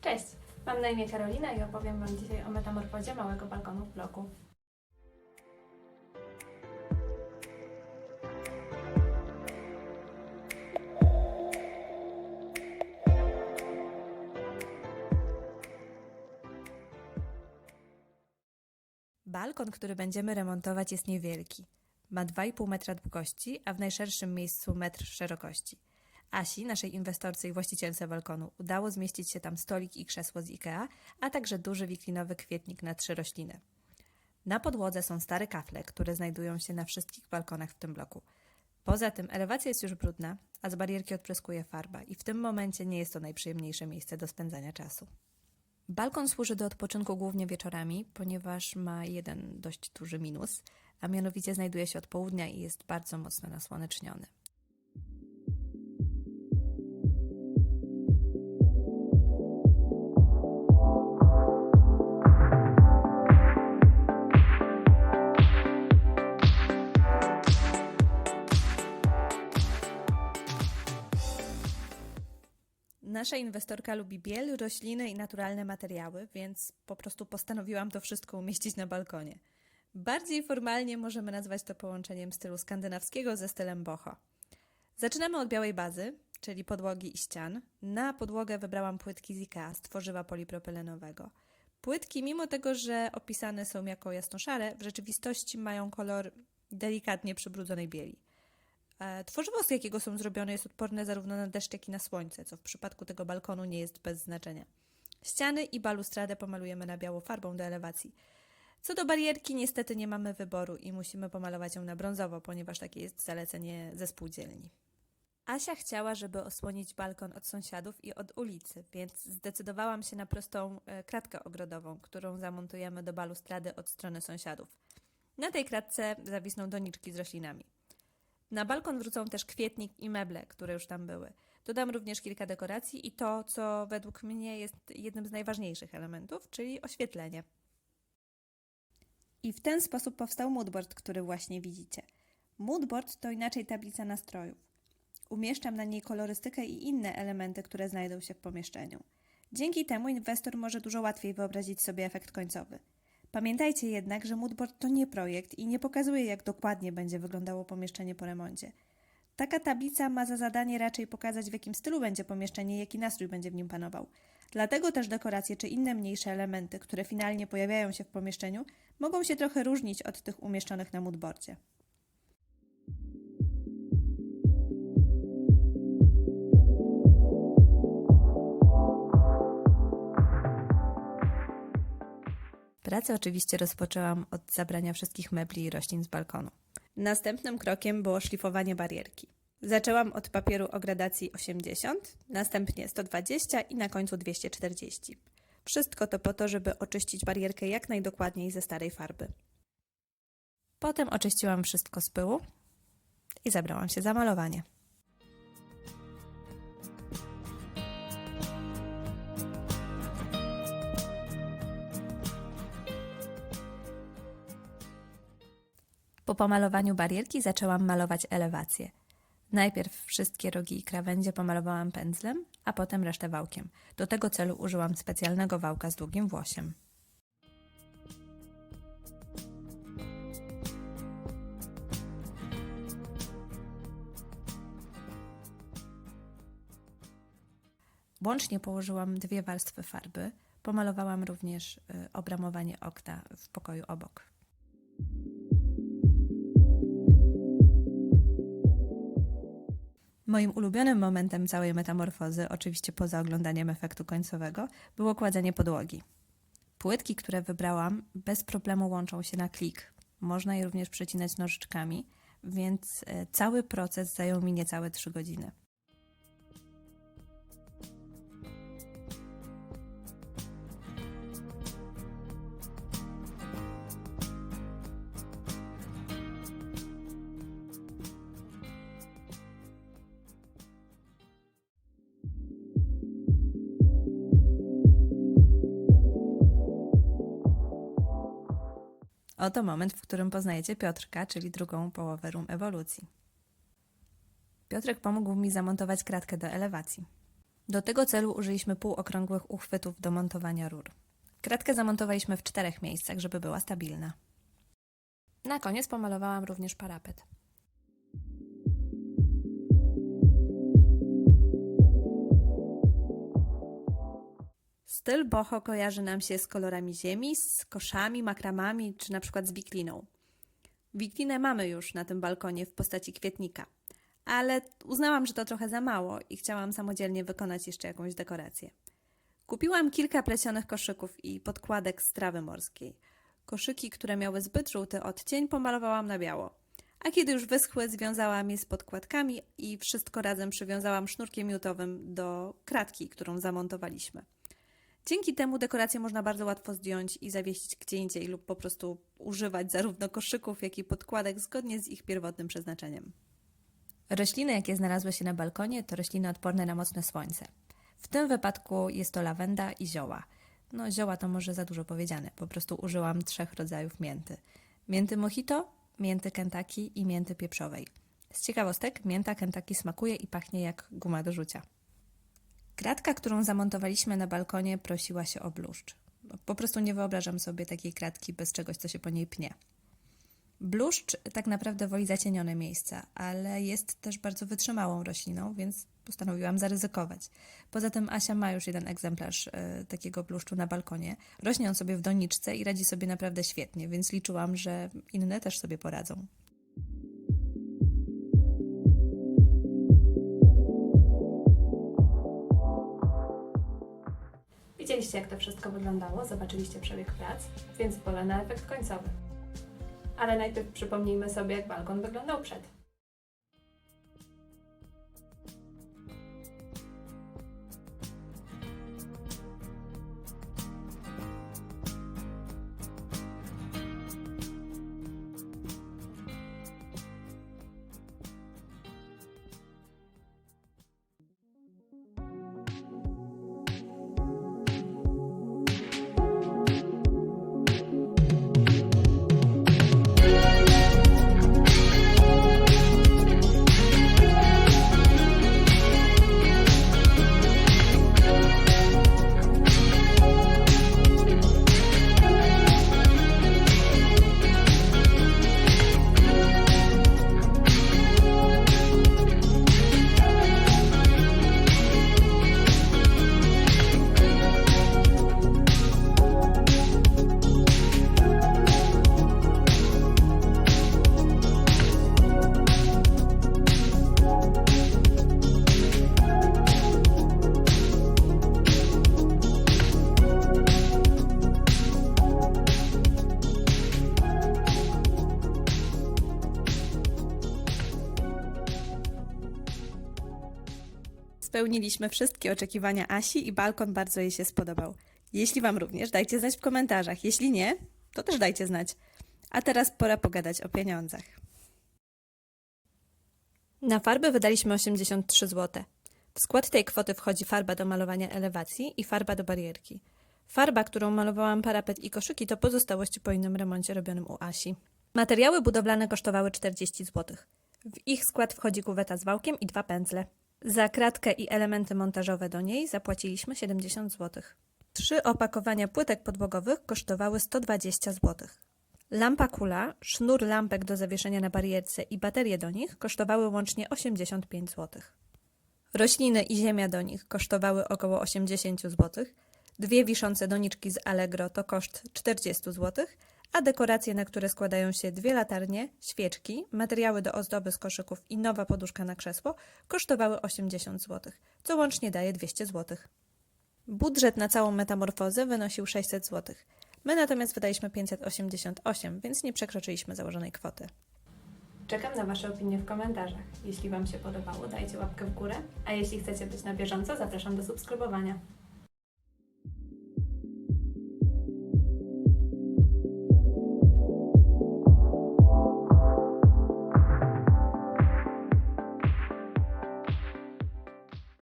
Cześć, mam na imię Karolina i opowiem Wam dzisiaj o metamorfozie małego balkonu w bloku. Balkon, który będziemy remontować, jest niewielki. Ma 2,5 metra długości, a w najszerszym miejscu metr szerokości. Asi, naszej inwestorce i właścicielce balkonu, udało zmieścić się tam stolik i krzesło z IKEA, a także duży wiklinowy kwietnik na trzy rośliny. Na podłodze są stare kafle, które znajdują się na wszystkich balkonach w tym bloku. Poza tym elewacja jest już brudna, a z barierki odpryskuje farba i w tym momencie nie jest to najprzyjemniejsze miejsce do spędzania czasu. Balkon służy do odpoczynku głównie wieczorami, ponieważ ma jeden dość duży minus, a mianowicie znajduje się od południa i jest bardzo mocno nasłoneczniony. Nasza inwestorka lubi biel, rośliny i naturalne materiały, więc po prostu postanowiłam to wszystko umieścić na balkonie. Bardziej formalnie możemy nazwać to połączeniem stylu skandynawskiego ze stylem boho. Zaczynamy od białej bazy, czyli podłogi i ścian. Na podłogę wybrałam płytki z IKEA z tworzywa polipropylenowego. Płytki, mimo tego, że opisane są jako jasnoszare, w rzeczywistości mają kolor delikatnie przybrudzonej bieli. E, Tworzywo, z jakiego są zrobione, jest odporne zarówno na deszcz, jak i na słońce, co w przypadku tego balkonu nie jest bez znaczenia. Ściany i balustradę pomalujemy na biało farbą do elewacji. Co do barierki, niestety nie mamy wyboru i musimy pomalować ją na brązowo, ponieważ takie jest zalecenie ze spółdzielni. Asia chciała, żeby osłonić balkon od sąsiadów i od ulicy, więc zdecydowałam się na prostą e, kratkę ogrodową, którą zamontujemy do balustrady od strony sąsiadów. Na tej kratce zawisną doniczki z roślinami. Na balkon wrócą też kwietnik i meble, które już tam były. Dodam również kilka dekoracji i to, co według mnie jest jednym z najważniejszych elementów, czyli oświetlenie. I w ten sposób powstał moodboard, który właśnie widzicie. Moodboard to inaczej tablica nastrojów. Umieszczam na niej kolorystykę i inne elementy, które znajdą się w pomieszczeniu. Dzięki temu inwestor może dużo łatwiej wyobrazić sobie efekt końcowy. Pamiętajcie jednak, że moodboard to nie projekt i nie pokazuje, jak dokładnie będzie wyglądało pomieszczenie po remoncie. Taka tablica ma za zadanie raczej pokazać, w jakim stylu będzie pomieszczenie i jaki nastrój będzie w nim panował. Dlatego też dekoracje czy inne mniejsze elementy, które finalnie pojawiają się w pomieszczeniu, mogą się trochę różnić od tych umieszczonych na moodboardzie. Pracę oczywiście rozpoczęłam od zabrania wszystkich mebli i roślin z balkonu. Następnym krokiem było szlifowanie barierki. Zaczęłam od papieru o gradacji 80, następnie 120 i na końcu 240. Wszystko to po to, żeby oczyścić barierkę jak najdokładniej ze starej farby. Potem oczyściłam wszystko z pyłu i zabrałam się za malowanie. Po pomalowaniu barierki zaczęłam malować elewację. Najpierw wszystkie rogi i krawędzie pomalowałam pędzlem, a potem resztę wałkiem. Do tego celu użyłam specjalnego wałka z długim włosiem. Łącznie położyłam dwie warstwy farby. Pomalowałam również y, obramowanie okna w pokoju obok. Moim ulubionym momentem całej metamorfozy, oczywiście poza oglądaniem efektu końcowego, było kładzenie podłogi. Płytki, które wybrałam, bez problemu łączą się na klik. Można je również przecinać nożyczkami, więc e, cały proces zajął mi niecałe 3 godziny. Oto moment, w którym poznajecie Piotrka, czyli drugą połowę Room Ewolucji. Piotrek pomógł mi zamontować kratkę do elewacji. Do tego celu użyliśmy półokrągłych uchwytów do montowania rur. Kratkę zamontowaliśmy w czterech miejscach, żeby była stabilna. Na koniec pomalowałam również parapet. Styl boho kojarzy nam się z kolorami ziemi, z koszami, makramami czy na przykład z wikliną. Wiklinę mamy już na tym balkonie w postaci kwietnika, ale uznałam, że to trochę za mało i chciałam samodzielnie wykonać jeszcze jakąś dekorację. Kupiłam kilka plecionych koszyków i podkładek z trawy morskiej. Koszyki, które miały zbyt żółty odcień, pomalowałam na biało. A kiedy już wyschły, związałam je z podkładkami i wszystko razem przywiązałam sznurkiem miutowym do kratki, którą zamontowaliśmy. Dzięki temu dekoracje można bardzo łatwo zdjąć i zawiesić gdzie indziej lub po prostu używać zarówno koszyków, jak i podkładek zgodnie z ich pierwotnym przeznaczeniem. Rośliny, jakie znalazły się na balkonie, to rośliny odporne na mocne słońce. W tym wypadku jest to lawenda i zioła. No, zioła to może za dużo powiedziane, po prostu użyłam trzech rodzajów mięty. Mięty mojito, mięty Kentucky i mięty pieprzowej. Z ciekawostek, mięta Kentucky smakuje i pachnie jak guma do rzucia. Kratka, którą zamontowaliśmy na balkonie, prosiła się o bluszcz. Po prostu nie wyobrażam sobie takiej kratki bez czegoś, co się po niej pnie. Bluszcz tak naprawdę woli zacienione miejsca, ale jest też bardzo wytrzymałą rośliną, więc postanowiłam zaryzykować. Poza tym Asia ma już jeden egzemplarz e, takiego bluszczu na balkonie. Rośnie on sobie w doniczce i radzi sobie naprawdę świetnie, więc liczyłam, że inne też sobie poradzą. Widzieliście, jak to wszystko wyglądało, zobaczyliście przebieg prac, więc pole na efekt końcowy. Ale najpierw przypomnijmy sobie, jak balkon wyglądał przed. Spełniliśmy wszystkie oczekiwania Asi i balkon bardzo jej się spodobał. Jeśli Wam również, dajcie znać w komentarzach. Jeśli nie, to też dajcie znać. A teraz pora pogadać o pieniądzach. Na farby wydaliśmy 83 zł. W skład tej kwoty wchodzi farba do malowania elewacji i farba do barierki. Farba, którą malowałam parapet i koszyki, to pozostałości po innym remoncie robionym u Asi. Materiały budowlane kosztowały 40 zł. W ich skład wchodzi kuweta z wałkiem i dwa pędzle. Za kratkę i elementy montażowe do niej zapłaciliśmy 70 zł. Trzy opakowania płytek podłogowych kosztowały 120 zł. Lampa kula, sznur lampek do zawieszenia na barierce i baterie do nich kosztowały łącznie 85 zł. Rośliny i ziemia do nich kosztowały około 80 zł. Dwie wiszące doniczki z Allegro to koszt 40 zł, a dekoracje, na które składają się dwie latarnie, świeczki, materiały do ozdoby z koszyków i nowa poduszka na krzesło kosztowały 80 zł, co łącznie daje 200 zł. Budżet na całą metamorfozę wynosił 600 zł. My natomiast wydaliśmy 588, więc nie przekroczyliśmy założonej kwoty. Czekam na Wasze opinie w komentarzach. Jeśli Wam się podobało, dajcie łapkę w górę, a jeśli chcecie być na bieżąco, zapraszam do subskrybowania.